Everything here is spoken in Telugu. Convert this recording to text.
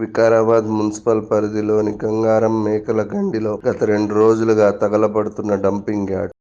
వికారాబాద్ మున్సిపల్ పరిధిలోని గంగారం మేకలగండిలో గత రెండు రోజులుగా తగలబడుతున్న డంపింగ్ యార్డ్.